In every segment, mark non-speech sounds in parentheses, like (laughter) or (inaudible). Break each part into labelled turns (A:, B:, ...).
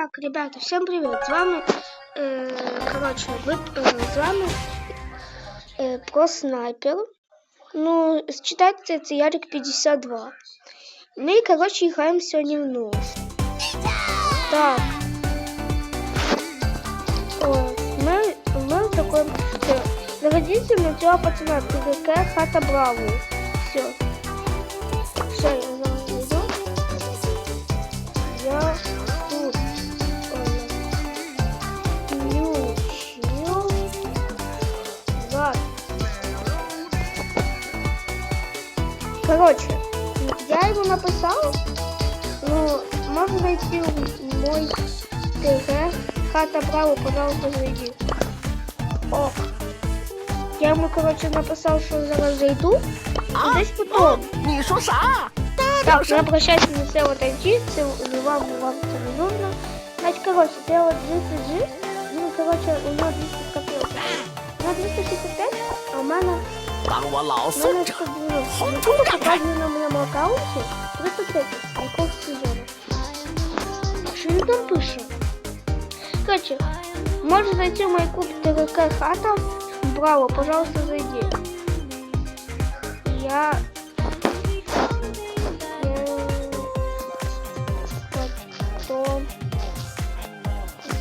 A: Так, ребята, всем привет! З вами, е, коротше, ви, е, з вами е, про снайпер. Ну, читайте, це Ярик 52. Ми, коротше, граємо сьогодні в нуль. Так. О, в такому... Все. Заведите на цього пацана, ТВК Хата Браво. Все. Все, я зайду. Я Короче, я ему написал, ну, можно зайти в мой ТГ, хата право, пожалуйста, зайди. Ок. Я ему, короче, написал, что зараз зайду.
B: А
A: здесь потом.
B: Не шуша!
A: Так, я ну, обращаюсь на SEO IT, SEO вам вам это не нужно. Значит, короче, SEO GCG, ну, короче, у меня 200 копеек. У него 265, а у
B: меня
A: право Лаоса. Хончука. Показываю на моем можешь зайти в мою клуб ТВК Хата. Браво, пожалуйста, зайди. Я... Потом...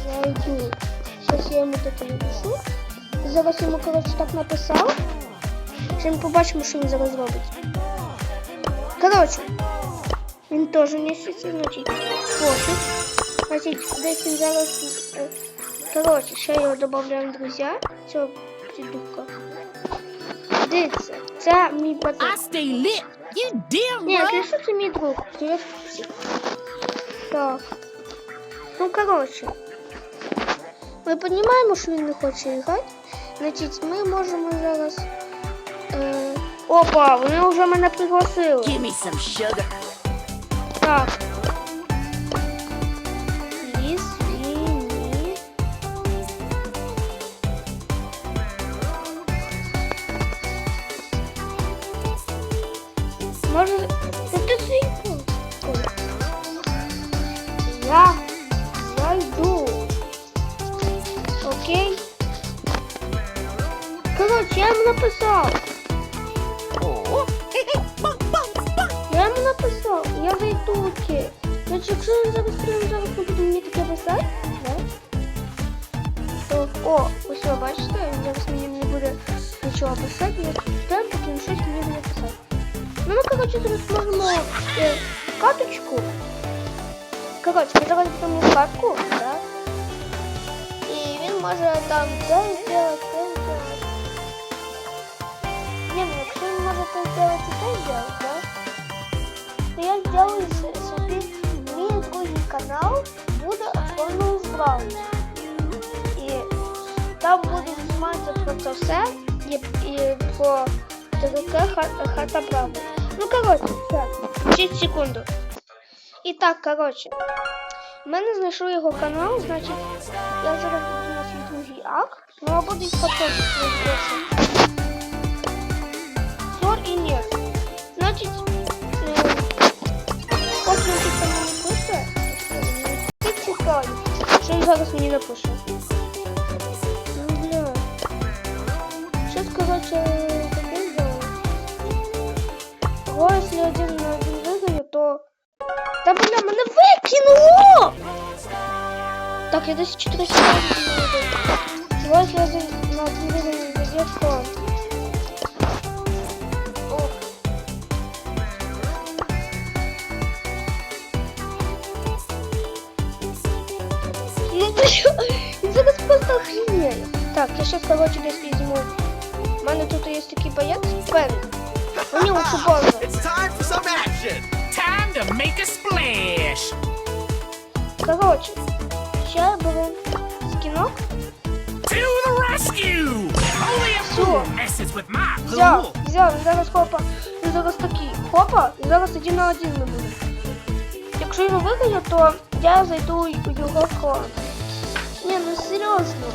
A: Зайду. Сейчас я ему это напишу. За вас ему, короче, так написал. Що ми побачимо, що він зараз робить. Коротше, він теж несеться, значить, пофіг. Значить, десь він зараз... е, Коротше, ще його додаємо в друзі. Цього придурка. Дивіться, це мій пацан.
B: I stay lit. You damn
A: Нет,
B: right.
A: если это мой друг, то я псих. Так. Ну, короче. Ми розуміємо, що він не хоче грати. Значить, ми можемо зараз. Опа, вони вже мене пригласили.
B: Give me some sugar.
A: Так. Извини. Может, это заебал? Я зайду. Окей? Короче, я ему написал. написав, я зайду окей. Значить, якщо він зараз прямо зараз не буде мені таке писати, да? то о, ось ви бачите, він зараз мені не буде нічого писати, я читаю, поки він щось мені буде писати. Ну ми, коротше, зараз можемо е, каточку. Коротше, ми зараз будемо катку, да? І він може там те зробити, те зробити. Ні, ну якщо він може те зробити і собі мій канал буде оформлений з. І там буде зніматися про це все і, і про ТВК Ха- Хата Браво. Ну, коротше, все. Секунду. І так, коротше. В мене знайшов його канал, значить, я зараз буду на свій другий акт, ну а буде і потім. Все і ні. Значить, зараз мені напише. Ну, бля. Таке зробив. Ой, якщо один на один виграю, то... Та, бля, мене викинуло! Так, я десь 4 секунди не веду. Ой, якщо один на один зайдет, то... просто охренеє. Так, я сейчас, короче, десь візьму. У мене тут є такий боєць, Фен. Мені лучше базу.
C: It's (laughs) time for some action!
B: Time to make a splash.
A: Короче, ще я беру скінок.
B: To the rescue. Only a
A: Всё.
B: fool messes with my
A: Взяв,
B: pool.
A: взяв, він зараз хопа. Він зараз такий. Хопа, і зараз один на один ми будемо. Якщо його виграю, то я зайду у його клан. Ні, ну серйозно.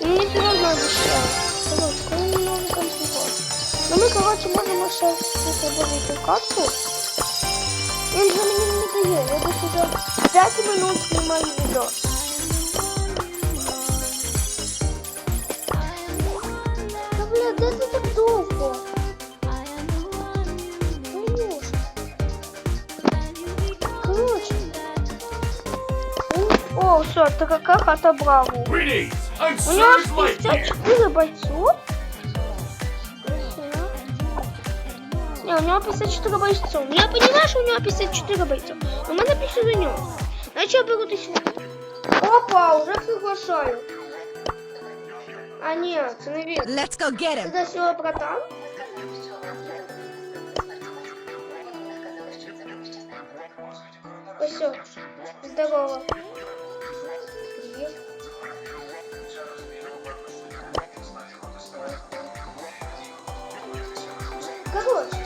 A: Він мені серйозно обіцяв. Короче, коли він може там сьогодні. Ну ми, короче, можемо ще зробити катку. Він вже мені не дає. Я десь уже 5 минут знімаю відео. Та бля, де ти так довго? О, все, ТКК хата Браво. У него
B: Surge Lightyear!
A: 54 бойцов. Не, у него 54 бойцов. Ну, Я понимаю, что у него 54 бойцов. Но мы напишем за него. Значит, я беру тысячу. Опа, уже приглашаю. А нет, это не верно.
D: Let's go get him.
A: Это все, братан? Все, здорово. Привет. Короче,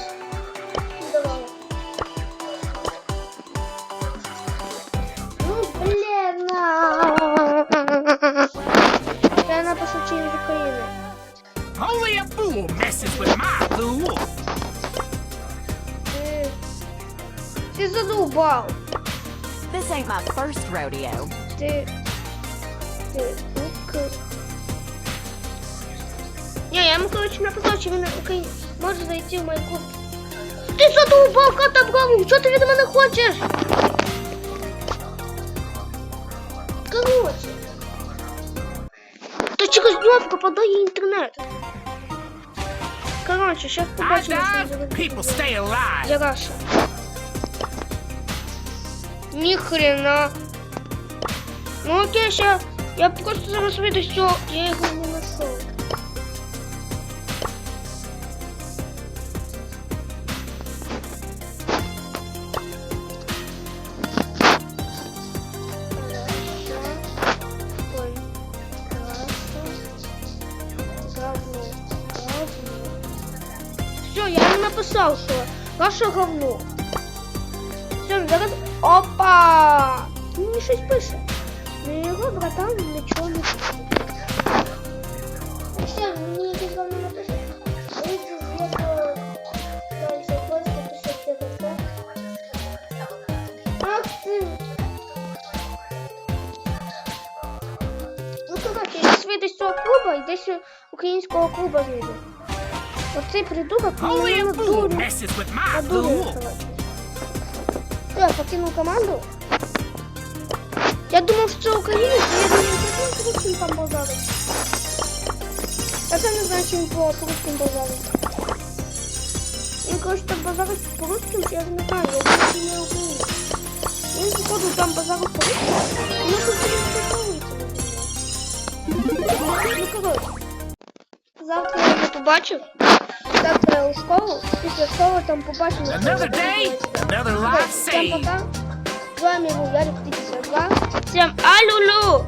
A: здорово. Ну, блин. а. Я напишу через Украину.
B: Only a fool messes with my fool!
A: Ты, ты задолбал.
D: This ain't my first rodeo.
A: Ты... Ты... ну-ка. Не, я ему, короче, написал, что він Украине. Можешь зайти в мою группу. Ты задолбал, кота браву! Что ты від мене хочеш? Короче. Та через нього попадає інтернет. Короче, сейчас
B: I
A: побачимо, що
B: die,
A: зробити.
B: people stay alive!
A: Яраша. Ни хрена. Ну окей, сейчас я просто зараз выйду, все, я его не нашел. Все, я написал, что ваше говно. Все, зараз... Опа! Мені щось пише. Ну його братан нічого не пише. Все, мені якесь говно напише. Вийти з якого... Дальше, просто пише ТКК. Ах ти! Ну, коротше, я зараз вийду з цього клуба і десь українського клуба знайду. Оцей придурок
B: Only a
A: мене
B: fool
A: дурить.
B: messes with my
A: Подумай,
B: fool!
A: короче. Я покинул команду. Я думал, что украинец, но я думаю, что он по-русски там базарит. Я сам не знаю, чем по по-русски базарит. Он, короче, так базарит по-русски, я не знаю, я думаю, что не украинец. Он, походу, там базарит по-русски, но тут Ну, короче. Завтра я не побачу. Завтра я у школу. Після школи там побачимо. що
B: Another
A: там
B: day,
A: відбувається.
B: another life
A: Всем
B: saved!
A: пока. С вами был Ярик 52. Всем алюлю!